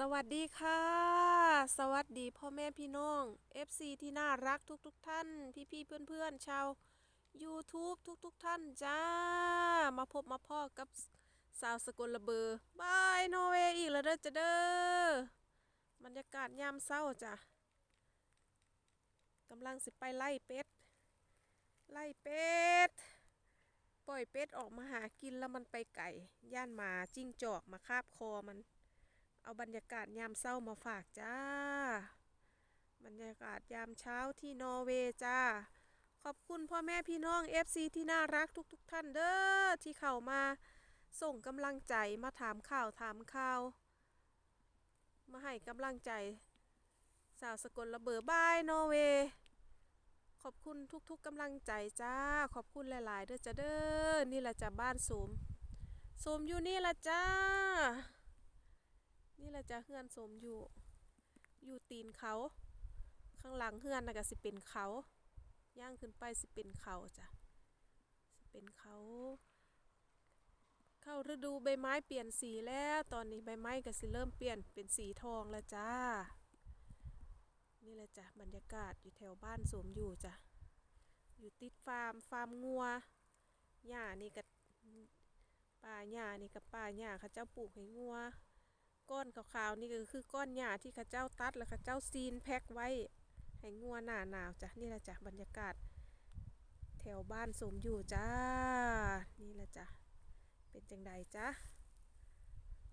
สวัสดีค่ะ สวัสดีพ่อแม่พี่น้อง FC ที่น่ารักทุกๆทท่าน พี่ๆเพื่อนๆชาว YouTube ทุกๆทท่านจ้า มาพบมาพ่อกับสาวสกลระเบอร์บายนอร์เวย์อีกแล้วเด้อจ้าเด้อบรรยากาศยามเศร้าจ้ะกำลังสิไปไล่เป็ด ไล่เป็ด ปล่อยเป็ดออกมาหากินแล้วมันไปไก่ ย่านหมาจิ้งจอกมาคาบคอมัน เอาบรรยากาศยามเศร้ามาฝากจ้า บรรยากาศยามเช้าที่นอร์เวย์จ้า ขอบคุณพ่อแม่พี่น้อง FC ที่น่ารักทุกๆทท่านเด้อที่เข้ามาส่งกำลังใจมาถามข่าวถามข่าว มาให้กำลังใจ สาวสกลระเบอบายนอร์เวย์ขอบคุณทุกๆกำลังใจจ้า ขอบคุณหลายๆเด้อจ้าเด้อนี่แหละจ้าบ้านโสมโสมอยู่นี่ละจ้า นี่แหละจะเฮือนสมอยู่ อยู่ตีนเขา ข้างหลังเฮือนน่ะก็สิเป็นเขาย่างขึ้นไปสิเป็นเขาจ้ะสิเป็นเขา เข้าฤดูใบไม้เปลี่ยนสีแล้วตอนนี้ใบไม้ก็สิเริ่มเปลี่ยนเป็นสีทองแล้วจ้า นี่แหละจ้ะบรรยากาศอยู่แถวบ้านสมอยู่จ้ะอยู่ติดฟาร์มฟาร์มงัวหญ้านี่ก็ป่าหญ้านี่กับป่าหญ้าเขาเจ้าปลูกให้งัว ก้อนขาวๆนี่ก็คือก้อนหญ้าที่ข้าเจ้าตัดแล้วข้าเจ้าซีนแพ็คไว้ ให้งัวหนาหนาวจ้ะนี่แหละจ้ะบรรยากาศ แถวบ้านสมอยู่จ้า นี่แหละจ้ะเป็นจังใดจ้ะ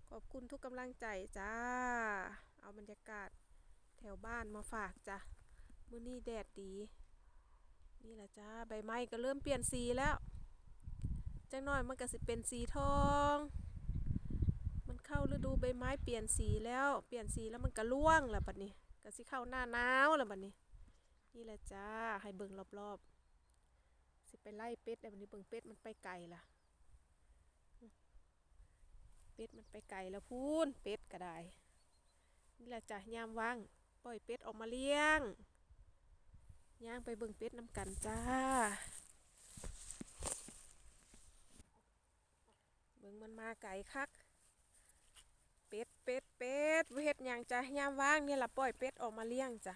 ขอบคุณทุกกำลังใจจ้า เอาบรรยากาศแถวบ้านมาฝากจ้ะมื้อนี้แดดดี นี่แหละจ้าใบไม้ก็เริ่มเปลี่ยนสีแล้วจังน่อยมันก็สิเป็นสีทอง เข้าฤดูใบไม้เปลี่ยนสีแล้วเปลี่ยนสีแล้วมันก็ร่วงแล้วบัดนี้ก็สิเข้าหน้าหนาวแล้วบัดนี้ นี่แหละจ้าให้เบิ่งรอบๆ สิไปไล่เป็ดได้บัดนี้เบิ่งเป็ดมันไปไกลล่ะเป็ดมันไปไกลแล้วพูนเป็ดก็ได้นี่แหละจ้ะยามว่างปล่อยเป็ดออกมาเลี้ยงย่างไปเบิ่งเป็ดน้ำกันจ้า เบิ่งมันมาไก่คัก เป็ดเป็ดเป็ดเฮ็ดยังจ้ะยามว่างเนี่ยล่ะปล่อยเป็ดออกมาเลี้ยงจ้ะ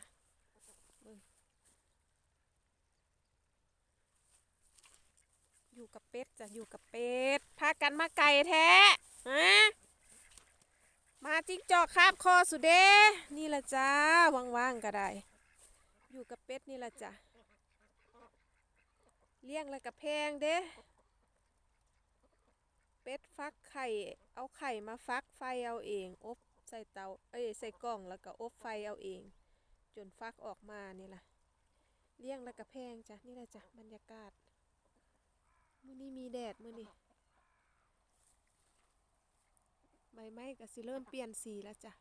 อยู่กับเป็ดจ้ะอยู่กับเป็ดพากันมาไก่แท้ฮะมาจิ้งจอกคาบคอสุดเด้นี่ละจ้าว่างๆก็ได้ อยู่กับเป็ดนี่ละจ้ะเลี้ยงแล้วกับแพงเด้ เป็ดฟักไข่เอาไข่มาฟักไฟเอาเอง อบใส่เตาเอ้ยใส่กล่องแล้วก็อบไฟเอาเอง จนฟักออกมานี่ล่ะเลี้ยงแล้วก็แพงจ้ะนี่แหละจ้ะบรรยากาศมื้อนี้มีแดดมื้อนี้ใบไม้ก็สิเริ่มเปลี่ยนสีแล้วจ้ะ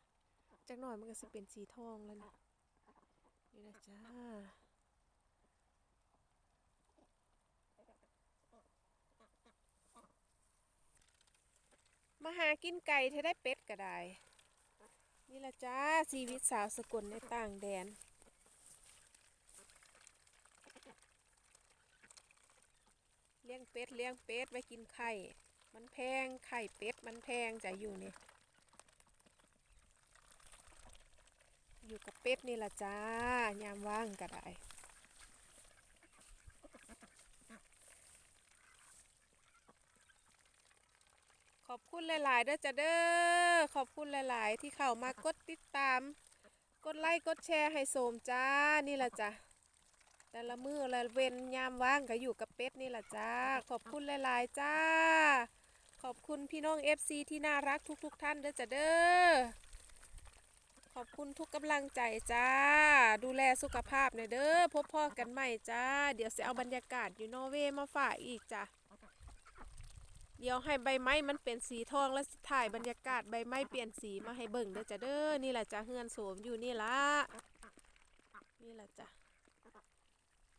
จักหน่อยมันก็สิเป็นสีทองแล้วนะนี่แหละจ้า มาหากินไก่เธอได้เป็ดก็ได้ นี่ละจ้าชีวิตสาวสกลในต่างแดน เลี้ยงเป็ดเลี้ยงเป็ดไว้กินไข่ มันแพงไข่เป็ดมันแพงจะอยู่นี่ อยู่กับเป็ดนี่ละจ้ายามว่างก็ได้ ขอบคุณหลายๆเด้อจ้ะเด้อขอบคุณหลาย ๆ ที่เข้ามากดติดตาม กดไลค์กดแชร์ให้โสมจ้านี่แหละจ้ะแต่ละมือละเว้นยามว่างก็อยู่กับเป็ดนี่แหละจ้าขอบคุณหลายๆจ้า ขอบคุณพี่น้อง FC ที่น่ารักทุก ๆ ท่านเด้อจ้ะเด้อขอบคุณทุกกำลังใจจ้า ดูแลสุขภาพหน่อยเด้อพบพ่อกันใหม่จ้า เดี๋ยวจะเอาบรรยากาศอยู่นอร์เวย์มาฝากอีกจ้ะ เดี๋ยวให้ใบไม้มันเป็นสีทองแล้วถ่ายบรรยากาศใบไม้เปลี่ยนสีมาให้เบิ่งเด้อจ้ะเด้อนี่แหละจ้ะเฮือนโสมอยู่นี่ละนี่แหละจ้ะ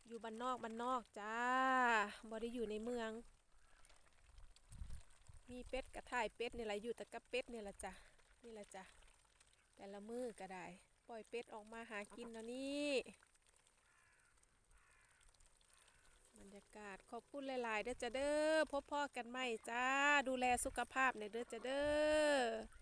อยู่บ้านนอกบ้านนอกจ้าบ่ได้อยู่ในเมือง มีเป็ดกระถ่ายเป็ดนี่แหละอยู่แต่กับเป็ดนี่แหละจ้ะนี่แหละจ้ะแต่ละมือก็ได้ ปล่อยเป็ดออกมาหากินแล้วนี่ บรร ยากาศขอบคุณหลายๆเด้อจะเด้อพบพ่อกันใหม่จ้า ดูแลสุขภาพในเด้อจะเด้อ